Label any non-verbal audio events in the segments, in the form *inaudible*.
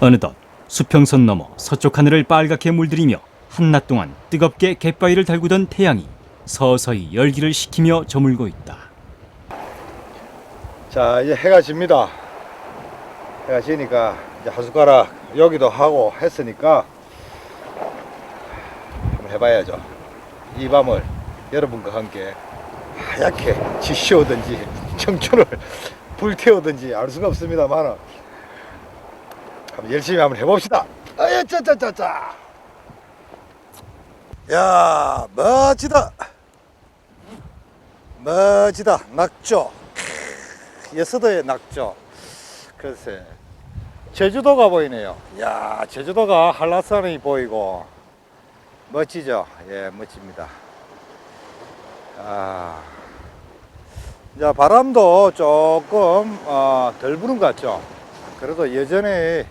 어느덧 수평선 너머 서쪽 하늘을 빨갛게 물들이며 한낮 동안 뜨겁게 갯바위를 달구던 태양이 서서히 열기를 식히며 저물고 있다. 자 이제 해가 집니다 해가 지니까 이제 한 숟가락 여기도 하고 했으니까 한번 해봐야죠 이 밤을 여러분과 함께 하얗게 지쉬오든지 *laughs* 청춘을 불태우든지 알 수가 없습니다만 한번 열심히 한번 해봅시다 아야 짜짜짜짜 야 멋지다 멋지다 낙조 예서도의 낙조. 글쎄, 제주도가 보이네요. 야, 제주도가 한라산이 보이고 멋지죠? 예, 멋집니다. 아, 자 바람도 조금 어, 덜 부는 것 같죠? 그래도 여전히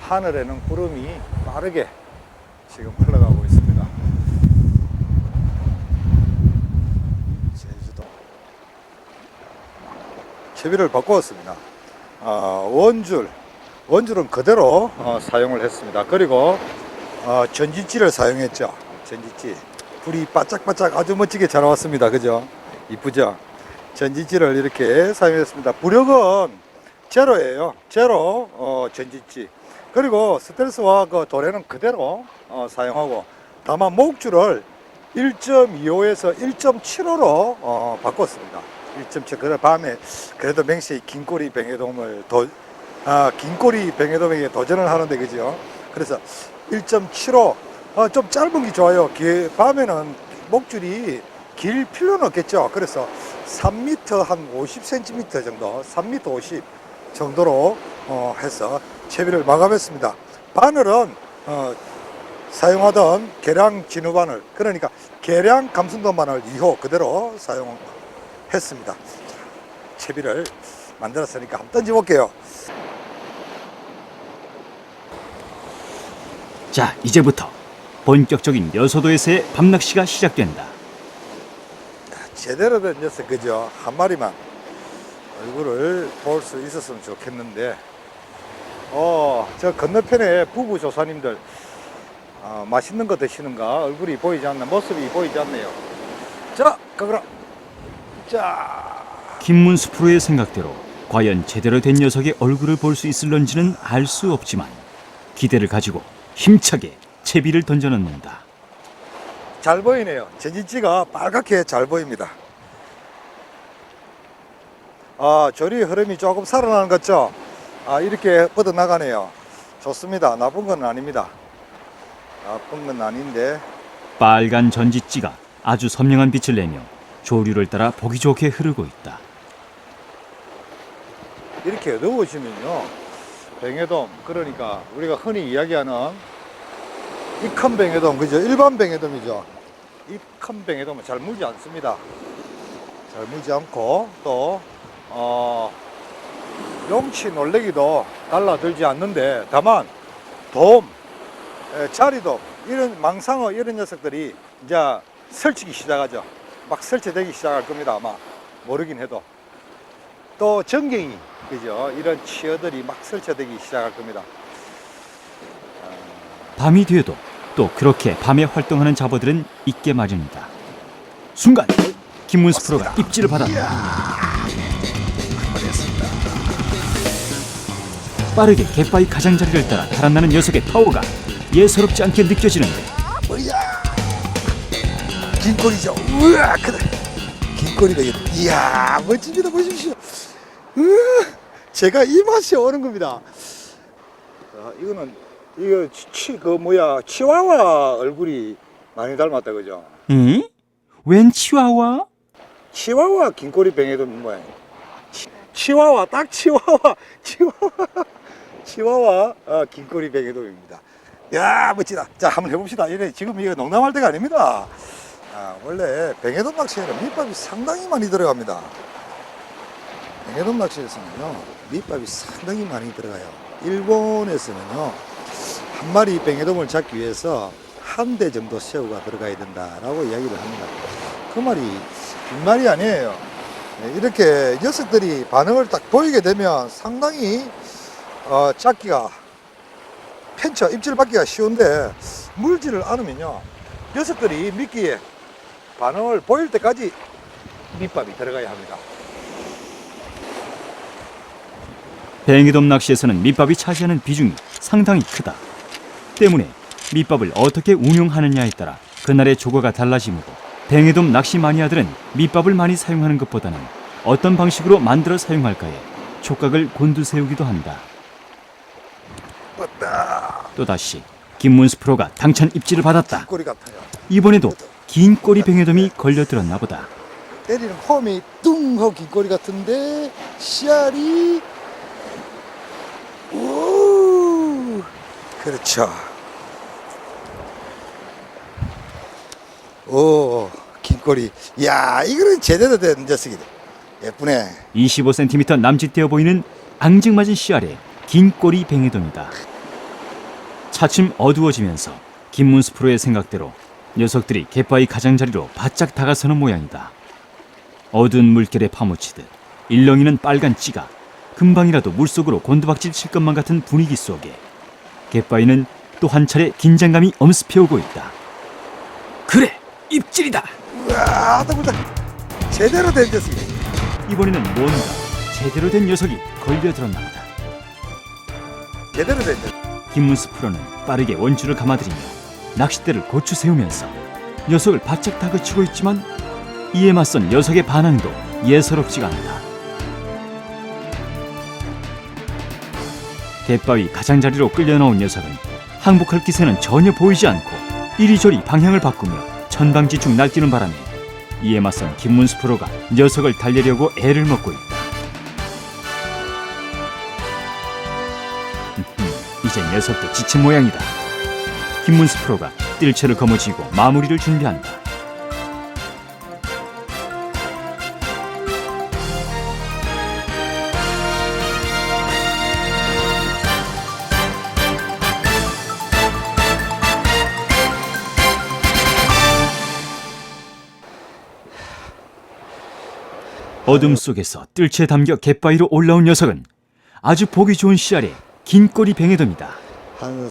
하늘에는 구름이 빠르게 지금 흘러가고 있습니다. 제주도. 채비를 바꾸었습니다. 아, 원줄, 원줄은 그대로 어, 사용을 했습니다. 그리고 어, 전지찌를 사용했죠. 전지찌. 불이 바짝바짝 아주 멋지게 잘 나왔습니다. 그죠? 이쁘죠? 전지찌를 이렇게 사용했습니다. 부력은 제로예요. 제로 어, 전지찌. 그리고 스텔스와 그 도래는 그대로 어, 사용하고 다만 목줄을 1.25에서 1.75로 어, 바꿨습니다. 1.7 그래 밤에 그래도 맹시 긴꼬리 뱅에돔을 도, 아, 긴꼬리 뱅에돔에게 도전을 하는데 그죠? 그래서 1.75 어, 좀 짧은 게 좋아요. 기, 밤에는 목줄이 길 필요는 없겠죠. 그래서 3m 한 50cm 정도, 3m 50 정도로 어, 해서 채비를 마감했습니다. 바늘은 어, 사용하던 계량 진우 바늘, 그러니까 계량 감순도 바늘 2호 그대로 사용했습니다. 자, 채비를 만들었으니까 한번 던져볼게요. 자, 이제부터 본격적인 여서도에서의 밤낚시가 시작된다. 제대로 된 녀석 그죠? 한 마리만 얼굴을 볼 수 있었으면 좋겠는데 어, 저 건너편에 부부 조사님들 어, 맛있는 거 드시는가 얼굴이 보이지 않나 모습이 보이지 않네요 자 가거라 자 김문수 프로의 생각대로 과연 제대로 된 녀석의 얼굴을 볼 수 있을런지는 알 수 없지만 기대를 가지고 힘차게 채비를 던져넣는다. 잘 보이네요. 전지지가 빨갛게 잘 보입니다. 아, 조리 흐름이 조금 살아나는 것 같죠? 아, 이렇게 뻗어나가네요. 좋습니다. 나쁜 건 아닙니다. 나쁜 건 아닌데, 빨간 전지찌가 아주 선명한 빛을 내며 조류를 따라 보기 좋게 흐르고 있다. 이렇게 넣으시면요. 뱅에돔, 그러니까 우리가 흔히 이야기하는 이 큰 뱅에돔, 그죠? 일반 뱅에돔이죠. 이 큰 뱅에돔은 잘 물지 않습니다. 잘 물지 않고, 또, 어, 용치 놀래기도 달라들지 않는데, 다만, 돔, 에, 자리돔, 이런 망상어 이런 녀석들이 이제 설치기 시작하죠. 막 설치되기 시작할 겁니다, 아마. 모르긴 해도. 또 전갱이, 그죠? 이런 치어들이 막 설치되기 시작할 겁니다. 밤이 돼도 또 그렇게 밤에 활동하는 잡어들은 있게 마련이다. 순간 김문수 프로가 입질을 받았다. 빠르게 갯바위 가장자리를 따라 달아나는 녀석의 파워가 예사롭지 않게 느껴지는데 뭐야? 긴 꼬리죠. 우와, 그래. 긴꼬리가 이게- 이야, 멋집니다. 보십시오. 제가 이 맛이 오는 겁니다. 아, 이거는 이거 치, 그 뭐야 치와와 얼굴이 많이 닮았다 그죠? 응? 웬 치와와? 치와와 긴 꼬리 뱅에도 모양. 치, 치와와 딱 치와와 *laughs* 치와와 치와와 어, 긴꼬리 뱅에돔입니다. 야 멋지다. 자 한번 해봅시다. 이래 지금 이거 농담할 때가 아닙니다. 아, 원래 뱅에돔 낚시에는 밑밥이 상당히 많이 들어갑니다. 뱅에돔 낚시에서는요 밑밥이 상당히 많이 들어가요. 일본에서는요 한 마리 뱅에돔을 잡기 위해서 한 대 정도 새우가 들어가야 된다라고 이야기를 합니다. 그 말이 빈말이 아니에요. 네, 이렇게 녀석들이 반응을 딱 보이게 되면 상당히 어, 잡기가 펜쳐 입질 받기가 쉬운데 물질을 않으면요 녀석들이 미끼에 반응을 보일 때까지 밑밥이 들어가야 합니다. 뱅이돔 낚시에서는 밑밥이 차지하는 비중이 상당히 크다. 때문에 밑밥을 어떻게 운용하느냐에 따라 그날의 조과가 달라지므로 뱅이돔 낚시 마니아들은 밑밥을 많이 사용하는 것보다는 어떤 방식으로 만들어 사용할까에 촉각을 곤두세우기도 한다. 또다시 김문수 프로가 당찬 입질을 받았다. 꼬리 같아요. 이번에도 긴 꼬리 뱅에돔이 걸려들었나 보다. 때리는 폼이 뚱 하고 긴 꼬리 같은데 씨알이 우 그렇죠. 오 긴 꼬리. 야 이거는 제대로 된 녀석이네. 예쁘네. 25cm 남짓되어 보이는 앙증맞은 씨알의 긴 꼬리 뱅에돔이다. 차츰 어두워지면서 김문수 프로의 생각대로 녀석들이 갯바위 가장자리로 바짝 다가서는 모양이다. 어두운 물결에 파묻히듯 일렁이는 빨간 찌가 금방이라도 물속으로 곤두박질 칠 것만 같은 분위기 속에 갯바위는 또 한 차례 긴장감이 엄습해오고 있다. 그래! 입질이다! 우와 더보다 제대로 된 녀석이네. 이번에는 뭔가 제대로 된 녀석이 걸려 들었나 보다. 제대로 된 녀석. 김문수 프로는 빠르게 원줄을 감아들이며 낚싯대를 고추 세우면서 녀석을 바짝 다그치고 있지만 이에 맞선 녀석의 반응도 예사롭지가 않다. 갯바위 가장자리로 끌려 나온 녀석은 항복할 기세는 전혀 보이지 않고 이리저리 방향을 바꾸며 천방지축 날뛰는 바람에 이에 맞선 김문수 프로가 녀석을 달래려고 애를 먹고 있다. 이제 녀석도 지친 모양이다. 김문수 프로가 뜰채를 거머쥐고 마무리를 준비한다. 어둠 속에서 뜰채 담겨 갯바위로 올라온 녀석은 아주 보기 좋은 씨알의 긴 꼬리 뱅에돔이다. 한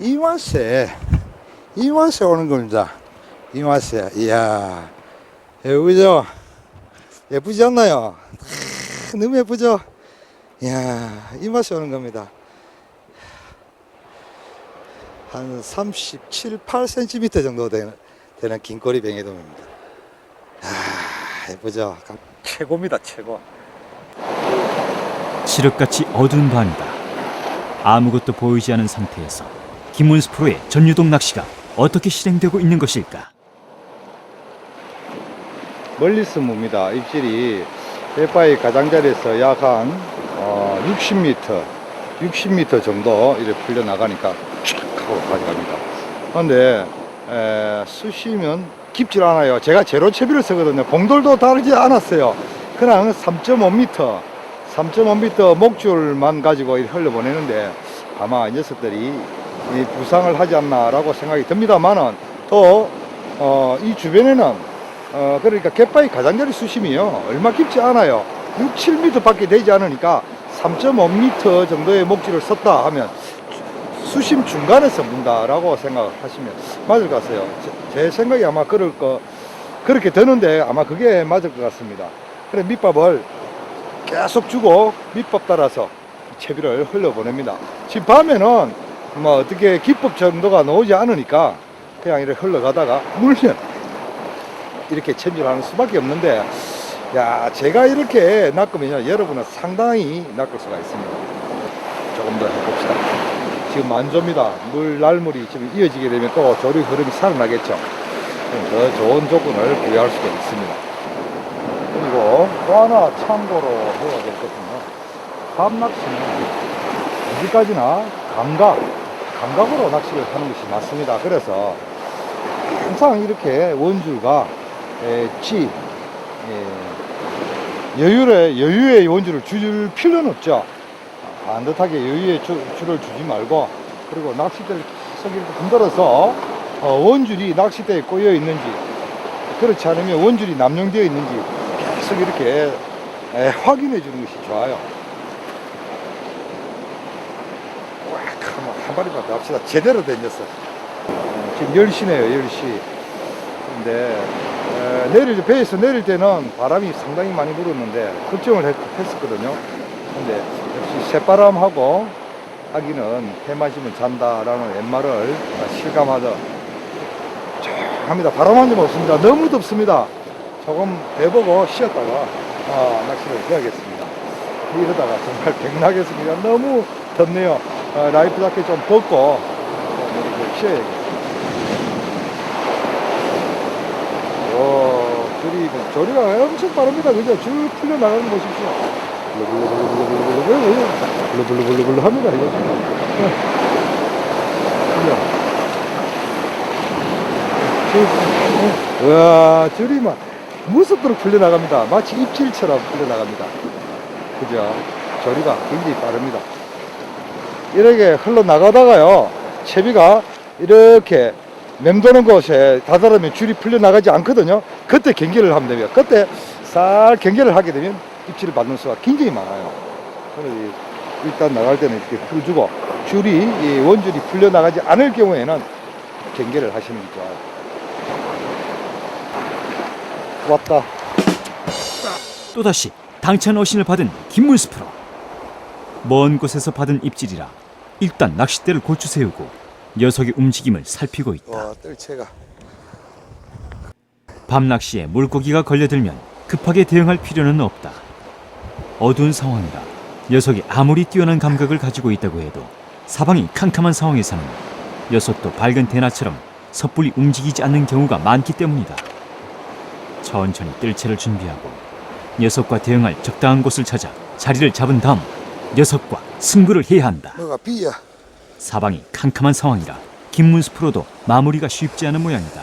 이만세 이만세 오는 겁니다. 이만세 이야 예쁘죠? 예쁘지 않나요? 아, 너무 예쁘죠? 이야 이만세 오는 겁니다. 한 37, 8cm 정도 되는, 되는 긴 꼬리 뱅에돔입니다. 아 예쁘죠? 최고입니다 최고. 칠흑같이 어두운 밤이다. 아무것도 보이지 않은 상태에서 김문수 프로의 전유동 낚시가 어떻게 실행되고 있는 것일까? 멀리서 봅니다. 입질이 대바위 가장자리에서 약한 60m, 60m 정도 이렇게 풀려 나가니까 촥 하고 가져갑니다. 그런데 에, 수심은 깊질 않아요. 제가 제로 채비를 쓰거든요. 봉돌도 다르지 않았어요. 그냥 3.5m, 3.5m 목줄만 가지고 흘려보내는데 아마 이 녀석들이 이 부상을 하지 않나라고 생각이 듭니다만은 또 어, 이 주변에는 어, 그러니까 갯바위 가장자리 수심이요. 얼마 깊지 않아요. 6, 7m 밖에 되지 않으니까 3.5m 정도의 목줄을 썼다 하면 수심 중간에서 문다라고 생각하시면 맞을 것 같아요. 제, 제 생각이 아마 그럴 거, 그렇게 되는데 아마 그게 맞을 것 같습니다. 그래, 밑밥을 계속 주고 밑밥 따라서 채비를 흘려보냅니다. 지금 밤에는 뭐 어떻게 기법 정도가 나오지 않으니까 그냥 이렇게 흘러가다가 물면 이렇게 체질하는 수밖에 없는데 야 제가 이렇게 낚으면요 여러분은 상당히 낚을 수가 있습니다. 조금 더 해봅시다. 지금 만조입니다. 물 날물이 지금 이어지게 되면 또 조류 흐름이 살아나겠죠. 더 좋은 조건을 부여할 수가 있습니다 또 하나 참고로 해야 될 것은요 밤 낚시는 어디까지나 감각 감각으로 낚시를 하는 것이 맞습니다 그래서 항상 이렇게 원줄과 에, 치, 에, 여유의, 여유의 원줄을 줄 필요는 없죠. 반듯하게 여유의 줄, 줄을 주지 말고, 그리고 낚싯대를 계속 이렇게 흔들어서, 어, 원줄이 낚싯대에 꼬여 있는지, 그렇지 않으면 원줄이 남용되어 있는지 계속 이렇게 에, 확인해 주는 것이 좋아요. 꽉 하면 한 마리만 더 합시다. 제대로 된 녀석. 어, 지금 10시네요, 10시. 근데 에, 내릴 배에서 내릴 때는 바람이 상당히 많이 불었는데 걱정을 했, 했었거든요. 근데 역시 새바람하고 하기는 해 마시면 잔다라는 옛말을 실감하듯 쫙 합니다. 바람 한 점 없습니다. 너무 덥습니다. 조금 대보고 쉬었다가 아, 낚시를 해야겠습니다. 이러다가 정말 *laughs* 백나겠습니다. 너무 덥네요. 아, 라이프 자켓 좀 벗고 좀 쉬어야겠습니다. 오, 줄이, 뭐 조리가 엄청 빠릅니다. 그죠? 줄 풀려나가는 거 보십시오. 블루블루블루블루블루블루블루 합니다. 이거 지금. 줄, 와, 줄이 막. 무섭도록 풀려나갑니다. 마치 입질처럼 풀려나갑니다. 그죠? 조리가 굉장히 빠릅니다. 이렇게 흘러나가다가요, 채비가 이렇게 맴도는 곳에 다다르면 줄이 풀려나가지 않거든요. 그때 경계를 하면 됩니다. 그때 싹 경계를 하게 되면 입질을 받는 수가 굉장히 많아요. 일단 나갈 때는 이렇게 풀주고 줄이, 이 원줄이 풀려나가지 않을 경우에는 경계를 하시는 게 좋아요. 왔다. 또다시 당찬 어신을 받은 김문수 프로. 먼 곳에서 받은 입질이라 일단 낚싯대를 고추 세우고 녀석의 움직임을 살피고 있다. 와, 뜰채가. 밤 낚시에 물고기가 걸려들면 급하게 대응할 필요는 없다. 어두운 상황이라 녀석이 아무리 뛰어난 감각을 가지고 있다고 해도 사방이 캄캄한 상황에서는 녀석도 밝은 대나처럼 섣불리 움직이지 않는 경우가 많기 때문이다. 천천히 뜰채를 준비하고 녀석과 대응할 적당한 곳을 찾아 자리를 잡은 다음 녀석과 승부를 해야 한다. 너가 비야. 사방이 캄캄한 상황이라 김문수 프로도 마무리가 쉽지 않은 모양이다.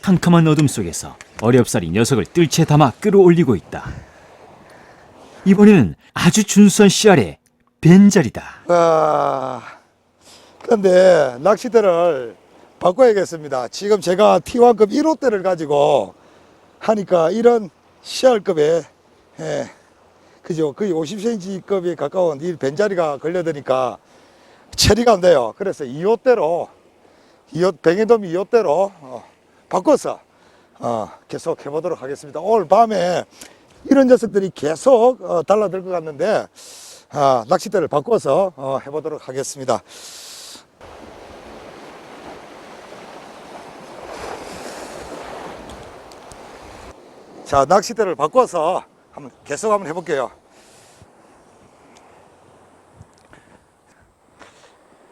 캄캄한 어둠 속에서 어렵사리 녀석을 뜰채 담아 끌어올리고 있다. 이번에는 아주 준수한 씨알의 벤자리다. 와, 근데 낚시대를 바꿔야겠습니다. 지금 제가 T1급 1호대를 가지고 하니까 이런 CR급에, 예, 그죠? 거의 50cm급에 가까운 이 벤자리가 걸려드니까 처리가 안 돼요. 그래서 2호대로, 2호, 뱅에돔 2호대로 어, 바꿔서 어, 계속 해보도록 하겠습니다. 오늘 밤에 이런 녀석들이 계속 어, 달라들 것 같는데 아, 낚싯대를 바꿔서 어, 해보도록 하겠습니다. 자, 낚싯대를 바꿔서 한번 계속 한번 해볼게요.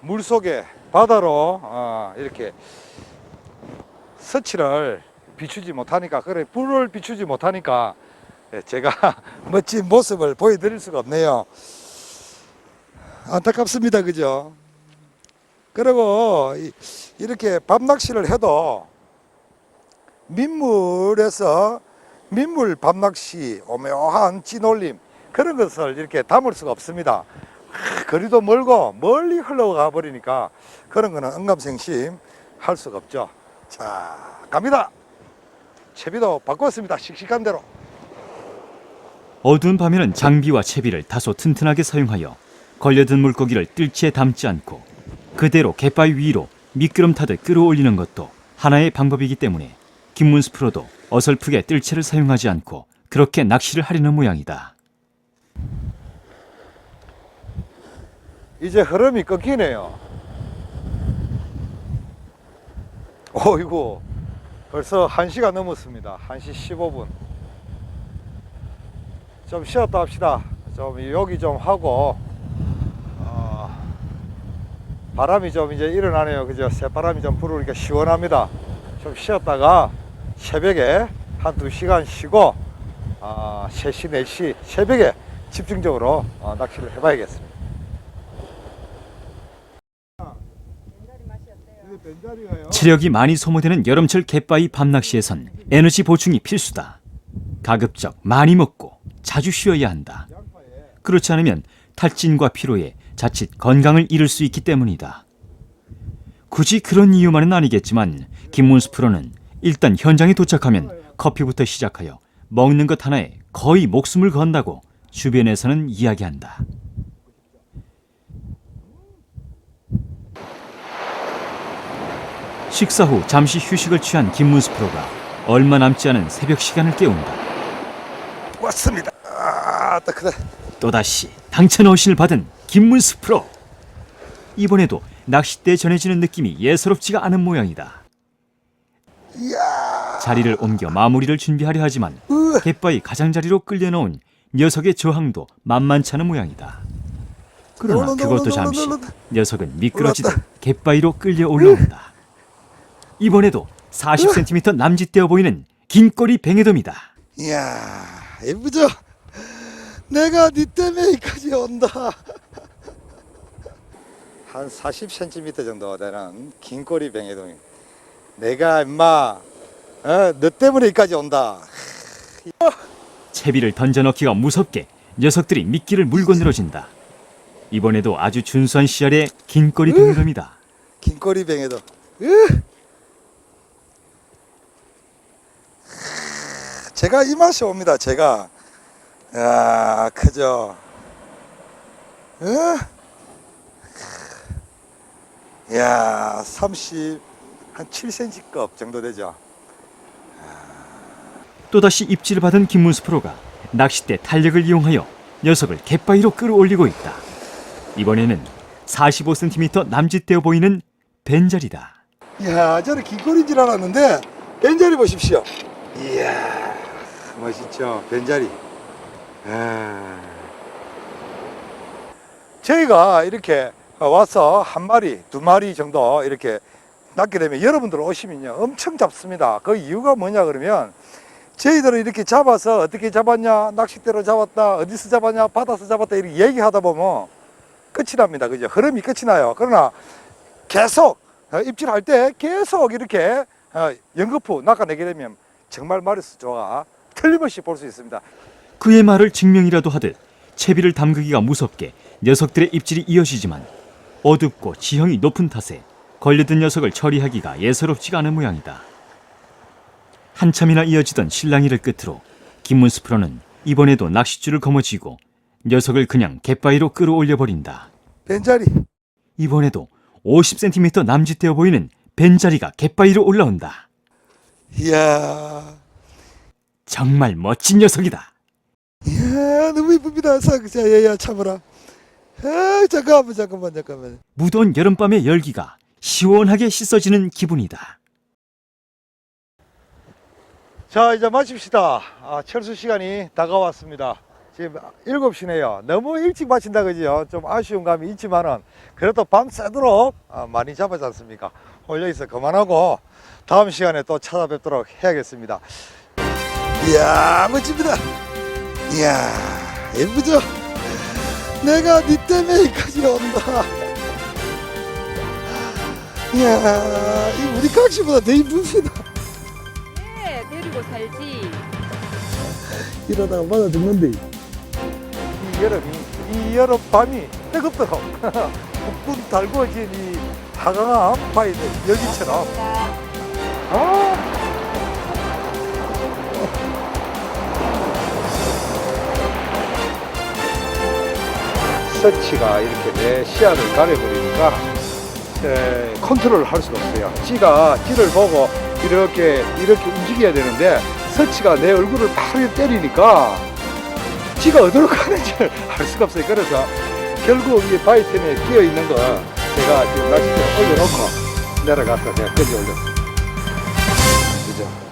물 속에 바다로 어, 이렇게 서치를 비추지 못하니까 그래 불을 비추지 못하니까 예, 제가 *laughs* 멋진 모습을 보여드릴 수가 없네요. 안타깝습니다, 그죠? 그리고 이- 이렇게 밤 낚시를 해도 민물에서 민물 밤 낚시, 오묘한 찌놀림 그런 것을 이렇게 담을 수가 없습니다. 아, 거리도 멀고 멀리 흘러가 버리니까 그런 거는 응감생심 할 수가 없죠. 자, 갑니다. 채비도 바꿨습니다. 씩씩한 대로. 어두운 밤에는 장비와 채비를 다소 튼튼하게 사용하여 걸려든 물고기를 뜰채에 담지 않고 그대로 갯바위 위로 미끄럼 타듯 끌어올리는 것도 하나의 방법이기 때문에 김문수 프로도 어설프게 뜰채를 사용하지 않고 그렇게 낚시를 하려는 모양이다. 이제 흐름이 끊기네요. 어이구, 벌써 1시가 넘었습니다. 1시 15분. 좀 쉬었다 합시다. 좀 여기 좀 하고, 어, 바람이 좀 이제 일어나네요. 그죠? 새바람이 좀 불으니까 시원합니다. 좀 쉬었다가 새벽에 한 두 시간 쉬고, 아, 3시, 4시, 새벽에 집중적으로 어, 낚시를 해봐야겠습니다. 체력이 많이 소모되는 여름철 갯바위 밤낚시에선 에너지 보충이 필수다. 가급적 많이 먹고 자주 쉬어야 한다. 그렇지 않으면 탈진과 피로에 자칫 건강을 잃을 수 있기 때문이다. 굳이 그런 이유만은 아니겠지만 김문수 프로는 일단 현장에 도착하면 커피부터 시작하여 먹는 것 하나에 거의 목숨을 건다고 주변에서는 이야기한다. 식사 후 잠시 휴식을 취한 김문수 프로가 얼마 남지 않은 새벽 시간을 깨운다. 왔습니다. 아, 따크다. 또다시 당첨 어신을 받은 김문수 프로. 이번에도 낚싯대 전해지는 느낌이 예사롭지가 않은 모양이다. 자리를 옮겨 마무리를 준비하려 하지만 으, 갯바위 가장자리로 끌려놓은 녀석의 저항도 만만치 않은 모양이다. 그러나 그것도 잠시 녀석은 미끄러지듯 갯바위로 끌려 올라온다. 이번에도 40cm 남짓되어 보이는 긴 꼬리 뱅에돔이다. 이야, 예쁘죠? 내가 니 때문에 여기까지 온다. 한 40cm 정도 되는 긴 꼬리 뱅에동이. 내가 임마, 어, 너 때문에 여기까지 온다. 채비를 던져넣기가 무섭게 녀석들이 미끼를 물고 늘어진다. 이번에도 아주 준수한 씨알의 긴 꼬리 뱅에돔이다. 긴 꼬리 뱅에돔. 으. 제가 이 맛이 옵니다. 제가. 야, 그죠. 어? 야, 30, 한 7cm급 정도 되죠. 또다시 입질을 받은 김문수 프로가 낚싯대 탄력을 이용하여 녀석을 갯바위로 끌어올리고 있다. 이번에는 45cm 남짓되어 보이는 벤자리다. 이야, 저는 긴 꼬리인 줄 알았는데, 벤자리 보십시오. 이야, 멋있죠. 벤자리. 아. 저희가 이렇게 와서 한 마리, 두 마리 정도 이렇게 낚게 되면 여러분들 오시면요. 엄청 잡습니다. 그 이유가 뭐냐 그러면 저희들은 이렇게 잡아서 어떻게 잡았냐, 낚싯대로 잡았다, 어디서 잡았냐, 바다서 잡았다 이렇게 얘기하다 보면 끝이 납니다. 그죠? 흐름이 끝이 나요. 그러나 계속 어, 입질할 때 계속 이렇게 어, 연거푸 낚아내게 되면 정말 마리수 조가 틀림없이 볼 수 있습니다. 그의 말을 증명이라도 하듯 채비를 담그기가 무섭게 녀석들의 입질이 이어지지만 어둡고 지형이 높은 탓에 걸려든 녀석을 처리하기가 예사롭지가 않은 모양이다. 한참이나 이어지던 실랑이를 끝으로 김문수 프로는 이번에도 낚싯줄을 거머쥐고 녀석을 그냥 갯바위로 끌어올려 버린다. 벤자리 이번에도 50cm 남짓되어 보이는 벤자리가 갯바위로 올라온다. 이야 정말 멋진 녀석이다. 이야 너무 이쁩니다. 자, 야야 참으라. 아, 잠깐만 잠깐만 잠깐만. 무더운 여름밤의 열기가 시원하게 씻어지는 기분이다. 자 이제 마칩시다. 아, 철수 시간이 다가왔습니다. 지금 7시네요. 너무 일찍 마친다 그지요? 좀 아쉬운 감이 있지만은 그래도 밤 새도록 아, 많이 잡았지 않습니까? 오늘 여기서 그만하고 다음 시간에 또 찾아뵙도록 해야겠습니다. 이야 멋집니다. 이야 예쁘죠? 내가 니 때문에 여기까지 온다. 이야 이 우리 각시보다 더 이쁩니다. 네, 데리고 살지. 이러다가 맞아 죽는데 이 여름이 이 여름 밤이 뜨겁도록 꾹꾹 달구어진 이 화강암 바위들 여기처럼 아 서치가 이렇게 내 시야를 가려버리니까 에, 컨트롤을 할 수가 없어요. 찌가 찌를 보고 이렇게 이렇게 움직여야 되는데 서치가 내 얼굴을 바로 때리니까 찌가 어디로 가는지 *laughs* 알 수가 없어요. 그래서 결국 이 바이템에 끼어 있는 거 제가 지금 낚싯대 올려놓고 내려가서 제가 끄지 올렸어요. 그죠?